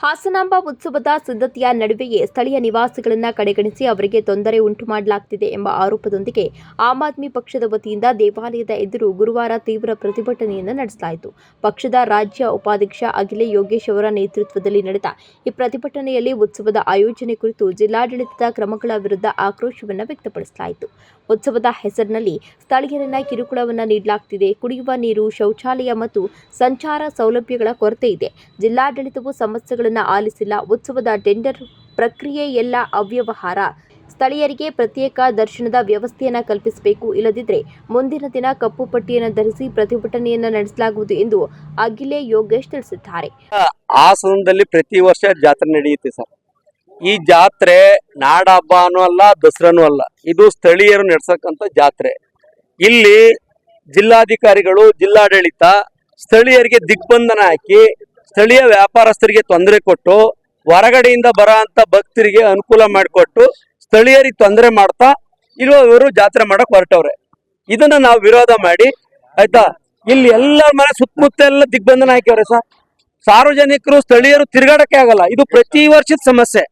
ಹಾಸನಾಂಬ ಉತ್ಸವದ ಸಿದ್ಧತೆಯ ನಡುವೆಯೇ ಸ್ಥಳೀಯ ನಿವಾಸಿಗಳನ್ನು ಕಡೆಗಣಿಸಿ ಅವರಿಗೆ ತೊಂದರೆ ಉಂಟು ಮಾಡಲಾಗ್ತಿದೆ ಎಂಬ ಆರೋಪದೊಂದಿಗೆ ಆಮ್ ಆದ್ಮಿ ಪಕ್ಷದ ವತಿಯಿಂದ ದೇವಾಲಯದ ಎದುರು ಗುರುವಾರ ತೀವ್ರ ಪ್ರತಿಭಟನೆಯನ್ನು ನಡೆಸಲಾಯಿತು. ಪಕ್ಷದ ರಾಜ್ಯ ಉಪಾಧ್ಯಕ್ಷ ಅಖಿಲೆ ಯೋಗೇಶ್ ಅವರ ನೇತೃತ್ವದಲ್ಲಿ ನಡೆದ ಈ ಪ್ರತಿಭಟನೆಯಲ್ಲಿ ಉತ್ಸವದ ಆಯೋಜನೆ ಕುರಿತು ಜಿಲ್ಲಾಡಳಿತದ ಕ್ರಮಗಳ ವಿರುದ್ಧ ಆಕ್ರೋಶವನ್ನು ವ್ಯಕ್ತಪಡಿಸಲಾಯಿತು. ಉತ್ಸವದ ಹೆಸರಿನಲ್ಲಿ ಸ್ಥಳೀಯರನ್ನ ಕಿರುಕುಳವನ್ನು ನೀಡಲಾಗ್ತಿದೆ. ಕುಡಿಯುವ ನೀರು, ಶೌಚಾಲಯ ಮತ್ತು ಸಂಚಾರ ಸೌಲಭ್ಯಗಳ ಕೊರತೆ ಇದೆ. ಜಿಲ್ಲಾಡಳಿತವು ಸಮಸ್ಯೆಗಳನ್ನು ಆಲಿಸಿಲ್ಲ. ಉತ್ಸವದ ಟೆಂಡರ್ ಪ್ರಕ್ರಿಯೆ ಎಲ್ಲ ಅವ್ಯವಹಾರ. ಸ್ಥಳೀಯರಿಗೆ ಪ್ರತ್ಯೇಕ ದರ್ಶನದ ವ್ಯವಸ್ಥೆಯನ್ನ ಕಲ್ಪಿಸಬೇಕು. ಇಲ್ಲದಿದ್ದರೆ ಮುಂದಿನ ದಿನ ಕಪ್ಪು ಪಟ್ಟಿಯನ್ನು ಧರಿಸಿ ಪ್ರತಿಭಟನೆಯನ್ನ ನಡೆಸಲಾಗುವುದು ಎಂದು ಅಗಿಲೇ ಯೋಗೇಶ್ ತಿಳಿಸಿದ್ದಾರೆ. ಹಾಸನದಲ್ಲಿ ಪ್ರತಿ ವರ್ಷ ಜಾತ್ರೆ ನಡೆಯುತ್ತೆ ಸರ್. ಈ ಜಾತ್ರೆ ನಾಡ ಹಬ್ಬನೂ ಅಲ್ಲ, ದಸರಾನೂ ಅಲ್ಲ. ಇದು ಸ್ಥಳೀಯರು ನಡೆಸಕ್ಕಂತ ಜಾತ್ರೆ. ಇಲ್ಲಿ ಜಿಲ್ಲಾಧಿಕಾರಿಗಳು, ಜಿಲ್ಲಾಡಳಿತ ಸ್ಥಳೀಯರಿಗೆ ದಿಗ್ಬಂಧನ ಹಾಕಿ ಸ್ಥಳೀಯ ವ್ಯಾಪಾರಸ್ಥರಿಗೆ ತೊಂದರೆ ಕೊಟ್ಟು ಹೊರಗಡೆಯಿಂದ ಬರೋ ಅಂತ ಭಕ್ತರಿಗೆ ಅನುಕೂಲ ಮಾಡಿಕೊಟ್ಟು ಸ್ಥಳೀಯರಿಗೆ ತೊಂದರೆ ಮಾಡ್ತಾ ಇವರು ಜಾತ್ರೆ ಮಾಡಕ್ ಹೊರಟವ್ರೆ. ಇದನ್ನ ನಾವು ವಿರೋಧ ಮಾಡಿ, ಆಯ್ತಾ? ಇಲ್ಲಿ ಎಲ್ಲರ ಮನೆ ಸುತ್ತಮುತ್ತ ಎಲ್ಲ ದಿಗ್ಬಂಧನ ಹಾಕ್ಯವ್ರೆ ಸರ್. ಸಾರ್ವಜನಿಕರು, ಸ್ಥಳೀಯರು ತಿರುಗಾಡಕ್ಕೆ ಆಗಲ್ಲ. ಇದು ಪ್ರತಿ ವರ್ಷದ ಸಮಸ್ಯೆ.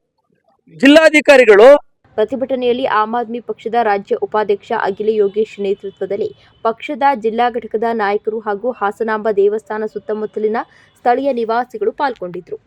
ಜಿಲ್ಲಾಧಿಕಾರಿಗಳು ಪ್ರತಿಭಟನೆಯಲ್ಲಿ ಆಮ್ ಆದ್ಮಿ ಪಕ್ಷದ ರಾಜ್ಯ ಉಪಾಧ್ಯಕ್ಷ ಅಖಿಲ ಯೋಗೇಶ್ ನೇತೃತ್ವದಲ್ಲಿ ಪಕ್ಷದ ಜಿಲ್ಲಾ ಘಟಕದ ನಾಯಕರು ಹಾಗೂ ಹಾಸನಾಂಬ ದೇವಸ್ಥಾನ ಸುತ್ತಮುತ್ತಲಿನ ಸ್ಥಳೀಯ ನಿವಾಸಿಗಳು ಪಾಲ್ಗೊಂಡಿದ್ದರು.